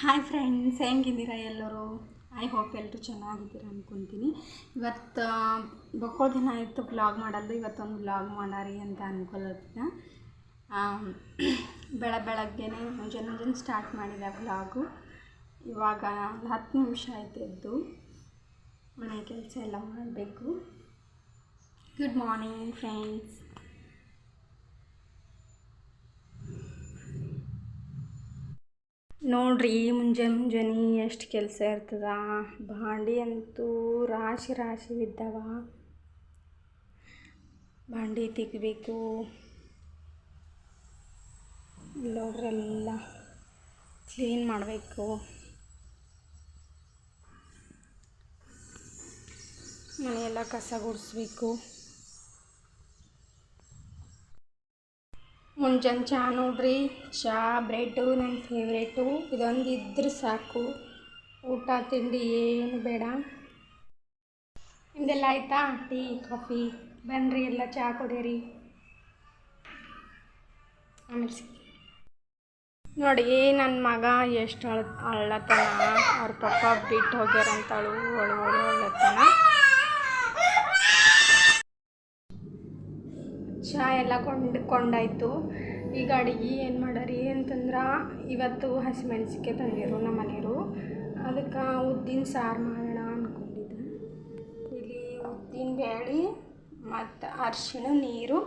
Hi friends ಹೆಂಗಿದ್ದೀರಾ ಎಲ್ಲರೂ? I hope ಎಲ್ಲರೂ ಚೆನ್ನಾಗಿದ್ದೀರಾ ಅಂದ್ಕೊತೀನಿ ಇವತ್ತು ಬಕ್ಕೋ ದಿನ ಆಯಿತು ಬ್ಲಾಗ್ ಮಾಡಲ್ದು. ಇವತ್ತೊಂದು ಬ್ಲಾಗ್ ಮಾಡಾರಿ ಅಂತ ಅನ್ಕೊಳತ್ತಿನ ಬೆಳ ಬೆಳಗ್ಗೆನೆ ಮುಂಜಾನೆ ಸ್ಟಾರ್ಟ್ ಮಾಡಿದೆ ಬ್ಲಾಗು ಇವಾಗ ಒಂದು ಹತ್ತು ನಿಮಿಷ ಆಯ್ತು ಎದ್ದು. ಮನೆ ಕೆಲಸ ಎಲ್ಲ ಮಾಡಬೇಕು. ಗುಡ್ ಮಾರ್ನಿಂಗ್ ಫ್ರೆಂಡ್ಸ್ ನೋಡ್ರಿ ಮುಂಜಾನೆ ಮುಂಜಾನೆ ಎಷ್ಟು ಕೆಲಸ ಇರ್ತದ? ಭಾಂಡಿ ಅಂತೂ ರಾಶಿ ರಾಶಿ ಬಿದ್ದಾವ ಭಾಂಡಿ ತೆಗಿಬೇಕು. ನೋಡ್ರಿ ಕ್ಲೀನ್ ಮಾಡಬೇಕು. ಮನೆಯೆಲ್ಲ ಕಸ ಗುಡಿಸ್ಬೇಕು. ಮುಂಜಾನೆ ಚಹಾ ನೋಡ್ರಿ. ಚಹಾ ಬ್ರೆಡ್ಡು ನನ್ನ ಫೇವ್ರೇಟು ಇದೊಂದು ಇದ್ರೆ ಸಾಕು. ಊಟ, ತಿಂಡಿ ಏನು ಬೇಡ. ನಿಮ್ದೆಲ್ಲ ಆಯ್ತಾ? Tea, coffee? ಬನ್ನಿರಿ ಎಲ್ಲ ಚಹಾ ಕೊಡಿರಿ ನೋಡಿ ನನ್ನ ಮಗ ಎಷ್ಟು ಅಳ, ಅಳ್ಳತನ. ಅವ್ರ ಪಪ್ಪ ಬಿಟ್ಟು ಹೋಗ್ಯಾರಂತಳು. ಒಳ ಅಳ್ಳತನ ಚಹಾ ಎಲ್ಲ ಕೊಂಡು, ಕೊಂಡಾಯ್ತು. ಈಗ ಅಡುಗೆ ಏನು ಮಾಡರಿ ಅಂತಂದ್ರೆ ಇವತ್ತು ಹಸಿಮೆಣ್ಸಿಕಾಯಿ ತಂದಿರು ನಮ್ಮ ಮನೆಯವರು. ಅದಕ್ಕೆ ಉದ್ದಿನ ಸಾರು ಮಾಡೋಣ ಅಂದ್ಕೊಂಡಿದ್ದೆ ಇಲ್ಲಿ ಉದ್ದಿನ ಬೇಳೆ ಮತ್ತು ಅರಿಶಿಣ ನೀರು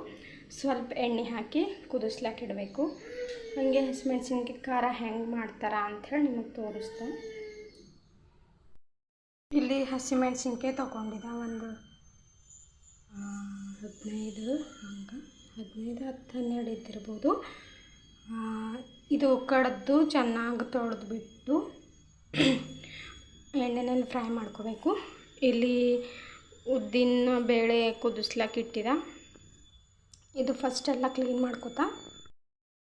ಸ್ವಲ್ಪ ಎಣ್ಣೆ ಹಾಕಿ ಕುದಿಸ್ಲಾಕ ಇಡಬೇಕು. ಹಾಗೆ ಹಸಿಮೆಣ್ಸಿನ್ಕಾಯಿ ಖಾರ ಹೆಂಗೆ ಮಾಡ್ತಾರ ಅಂಥೇಳಿ ನಿಮಗೆ ತೋರಿಸ್ತೆ. ಇಲ್ಲಿ ಹಸಿಮೆಣ್ಸಿನ್ಕಾಯಿ ತೊಗೊಂಡಿದ್ದೆ ಒಂದು, ಹದಿನೈದು ಹಂಗೆ. ಹದಿನೈದು ಹತ್ತು ಹನ್ನೆರಡು ಇದ್ದಿರ್ಬೋದು ಇದು ಕಡ್ದು ಚೆನ್ನಾಗಿ ತೊಳೆದ್ಬಿಟ್ಟು ಎಣ್ಣೆನಲ್ಲಿ ಫ್ರೈ ಮಾಡ್ಕೋಬೇಕು. ಇಲ್ಲಿ ಉದ್ದಿನ ಬೇಳೆ ಕುದಿಸ್ಲಾಕ ಇಟ್ಟಿದ. ಇದು ಫಸ್ಟ್ ಎಲ್ಲ ಕ್ಲೀನ್ ಮಾಡ್ಕೋತ.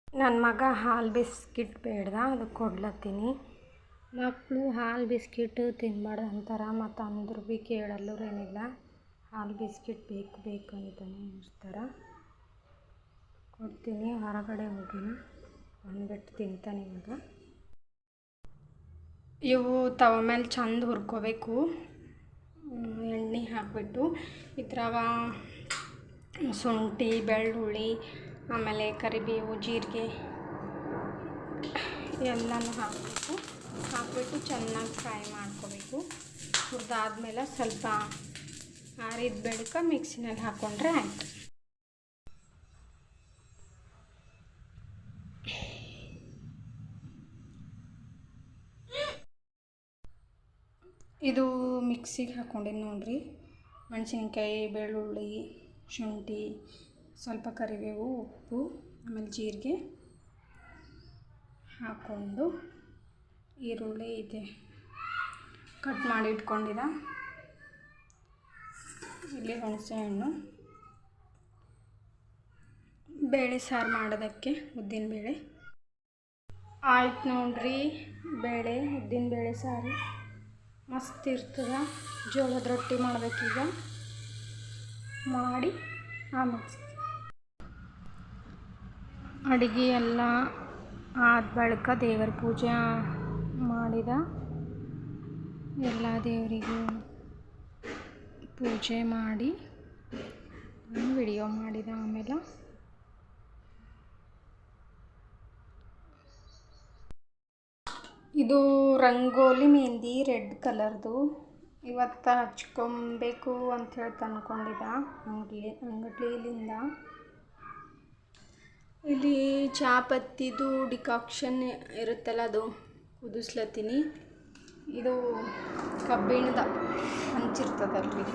ನನ್ನ ಮಗ ಹಾಲು ಬಿಸ್ಕಿಟ್ ಬೇಡ್ದ, ಅದು ಕೊಡ್ಲತ್ತೀನಿ. ಮಕ್ಕಳು ಹಾಲು ಬಿಸ್ಕಿಟ್ ತಿನ್ಬಾರ್ದು ಅಂತಾರೆ, ಮತ್ತು ಅಂದ್ರೂ ಭೀ ಕೇಳಲ್ಲರೇನಿಲ್ಲ ಹಾಲು ಬಿಸ್ಕಿಟ್ ಬೇಕು ಬೇಕು ಅಂತಲೇ ಇರ್ತಾರೆ ಕೊಡ್ತೀನಿ ಹೊರಗಡೆ ಹೋಗಿನ ಬಂದ್ಬಿಟ್ಟು ತಿಂತಾನೆ ಇವಾಗ ಇವು ತವ ಮೇಲೆ ಚಂದ ಹುರ್ಕೋಬೇಕು. ಎಣ್ಣೆ ಹಾಕಿಬಿಟ್ಟು ಇದ್ರಾಗ ಶುಂಠಿ, ಬೆಳ್ಳುಳ್ಳಿ, ಆಮೇಲೆ ಕರಿಬೇವು, ಜೀರಿಗೆ ಎಲ್ಲನೂ ಹಾಕಬೇಕು ಹಾಕ್ಬಿಟ್ಟು ಚೆನ್ನಾಗಿ ಫ್ರೈ ಮಾಡ್ಕೋಬೇಕು. ಹುರಿದಾದ್ಮೇಲೆ ಸ್ವಲ್ಪ ಆರಿದ ಬೆಳಕ ಮಿಕ್ಸಿನಲ್ಲಿ ಹಾಕ್ಕೊಂಡ್ರೆ ಆಯಿತು. ಇದು ಮಿಕ್ಸಿಗೆ ಹಾಕ್ಕೊಂಡಿದ್ದು ನೋಡಿರಿ. ಮೆಣಸಿನ್ಕಾಯಿ, ಬೆಳ್ಳುಳ್ಳಿ, ಶುಂಠಿ, ಸ್ವಲ್ಪ ಕರಿಬೇವು, ಉಪ್ಪು, ಆಮೇಲೆ ಜೀರಿಗೆ ಹಾಕ್ಕೊಂಡು ಈರುಳ್ಳಿ ಇದೆ. ಕಟ್ ಮಾಡಿ ಇಟ್ಕೊಂಡಿದ್ದ ಇಲ್ಲಿ ಹುಣಸೆ ಹಣ್ಣು ಬೇಳೆ ಸಾರು ಮಾಡೋದಕ್ಕೆ ಉದ್ದಿನ ಬೇಳೆ ಆಯ್ತು ನೋಡ್ರಿ. ಬೇಳೆ ಉದ್ದಿನ ಬೇಳೆ ಸಾರು. ಮಸ್ತ್ ಇರ್ತದೆ. ಜೋಳದ ರೊಟ್ಟಿ ಮಾಡ್ಬೇಕೀಗ ಮಾಡಿ ಆಮೇಲೆ ಅಡುಗೆ ಎಲ್ಲ ಆದ ಬಳಿಕ ದೇವರ ಪೂಜೆ ಮಾಡಿದ. ಎಲ್ಲ ದೇವರಿಗೂ ಪೂಜೆ ಮಾಡಿ ವಿಡಿಯೋ ಮಾಡಿದ ಆಮೇಲೆ. ಇದು ರಂಗೋಲಿ ಮೆಹಂದಿ ರೆಡ್ ಕಲರ್ದು. ಇವತ್ತು ಹಚ್ಕೊಬೇಕು ಅಂಥೇಳಿ ತಂದ್ಕೊಂಡಿದ್ದ ಅಂಗಡಿ ಅಂಗಡಿಯಿಂದ ಇಲ್ಲಿ ಚಾಪತ್ತಿದು ಡಿಕಾಕ್ಷನ್ ಇರುತ್ತಲ್ಲ ಅದು ಕುದಿಸ್ಲತ್ತೀನಿ. ಇದು ಕಬ್ಬಿಣದ ಹಂಚಿರ್ತದಲ್ರಿ.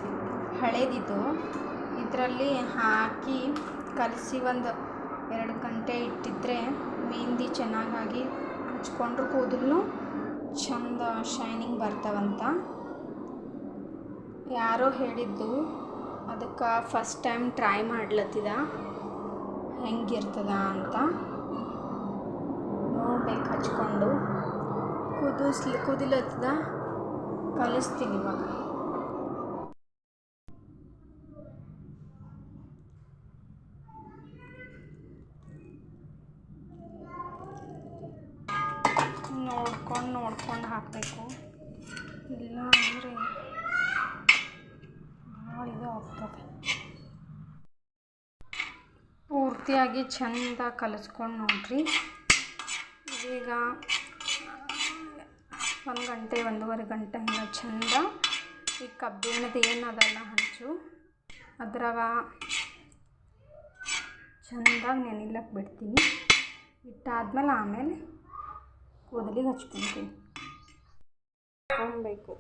ಹಳೇದಿದ್ದು ಇದರಲ್ಲಿ ಹಾಕಿ ಕಲಸಿ ಒಂದು ಎರಡು ಗಂಟೆ ಇಟ್ಟಿದ್ರೆ ಮೆಹಂದಿ ಚೆನ್ನಾಗಾಗಿ ಹಚ್ಕೊಂಡ್ರೆ ಕೂದಲು ಚಂದ ಶೈನಿಂಗ್ ಬರ್ತಾವಂತ. ಯಾರೋ ಹೇಳಿದ್ದು, ಅದಕ್ಕೆ ಫಸ್ಟ್ ಟೈಮ್ ಟ್ರೈ ಮಾಡ್ಲತ್ತಿದ. ಹೆಂಗಿರ್ತದ ಅಂತ. ನೋಡ್ಬೇಕು ಹಚ್ಕೊಂಡು. ಕುದಿಸ್ಲಿ ಕುದಿಲತ್ತದ. ಕಲಿಸ್ತೀನಿ ಇವಾಗ. ನೋಡ್ಕೊಂಡು ನೋಡ್ಕೊಂಡು ಹಾಕಬೇಕು. ಇಲ್ಲ ಅಂದರೆ ಭಾಳ ಇದು ಆಗ್ತದೆ. ಪೂರ್ತಿಯಾಗಿ ಚಂದ ಕಲಿಸ್ಕೊಂಡು ನೋಡ್ರಿ. ಈಗ ಒಂದು ಗಂಟೆ, ಒಂದೂವರೆ ಗಂಟೆ ಹಿಂಗೆ ಚಂದ ಈ ಕಬ್ಬಿಣದ ಏನದಲ್ಲ ಹಂಚು. ಅದ್ರಾಗ ಚಂದಾಗಿ ನೆನಿಲಕ್ಕೆ ಬಿಡ್ತೀನಿ. ಇಟ್ಟಾದ್ಮೇಲೆ ಆಮೇಲೆ ಕೂದಲಿಗೆ ಹಚ್ಕೊತೀನಿ ಹಚ್ಕೊಬೇಕು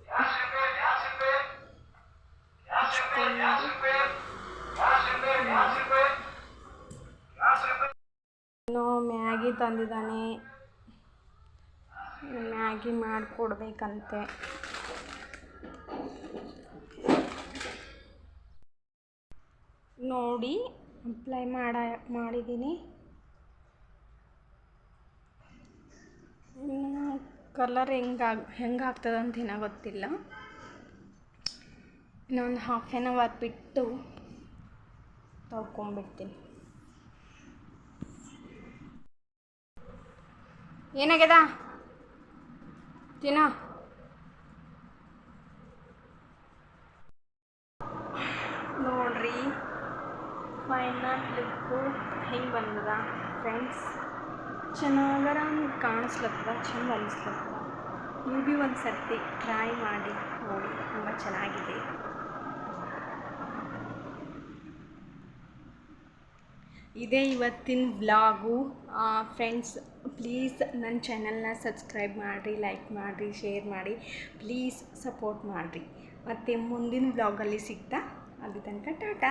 ಇನ್ನು ಮ್ಯಾಗಿ ತಂದಿದ್ದಾನೆ. ಮ್ಯಾಗಿ ಮಾಡಿಕೊಡ್ಬೇಕಂತೆ. ನೋಡಿ ಅಪ್ಲೈ ಮಾಡ ಮಾಡಿದ್ದೀನಿ. ಕಲರ್ ಹೆಂಗಾಗ ಹೆಂಗಾಗ್ತದೆ ಅಂತ ಏನೋ ಗೊತ್ತಿಲ್ಲ. ಇನ್ನೊಂದು ಹಾಫ್ ಆ್ಯನ್ ಅವರ್ ಬಿಟ್ಟು ತೊಳ್ಕೊಂಬಿಡ್ತೀನಿ ಏನಾಗ್ಯದ? ತಿನ್ನೋ. ನೋಡ್ರಿ ಫೈನಲ್ ಲುಕ್ಕು ಹೆಂಗೆ ಬಂದದ ಫ್ರೆಂಡ್ಸ್ ಚೆನ್ನಾಗರ ಕಾಣಿಸ್ಲತ್ತದ, ಚಂದ ಅನಿಸ್ಲತ್ತದ. ನೀವು ಭೀ ಒಂದು ಸರ್ತಿ ಟ್ರೈ ಮಾಡಿ ನೋಡಿ, ತುಂಬ ಚೆನ್ನಾಗಿದೆ. ಇದೇ ಇವತ್ತಿನ ವ್ಲಾಗು. ಫ್ರೆಂಡ್ಸ್ ಪ್ಲೀಸ್ ನನ್ನ ಚಾನಲ್ನ ಸಬ್ಸ್ಕ್ರೈಬ್ ಮಾಡಿರಿ ಲೈಕ್ ಮಾಡಿರಿ ಶೇರ್ ಮಾಡಿ ಪ್ಲೀಸ್ ಸಪೋರ್ಟ್ ಮಾಡಿರಿ. ಮತ್ತು ಮುಂದಿನ ವ್ಲಾಗಲ್ಲಿ ಸಿಗ್ತಾ ಅಲ್ಲಿ ತನಕ ಟಾಟಾ.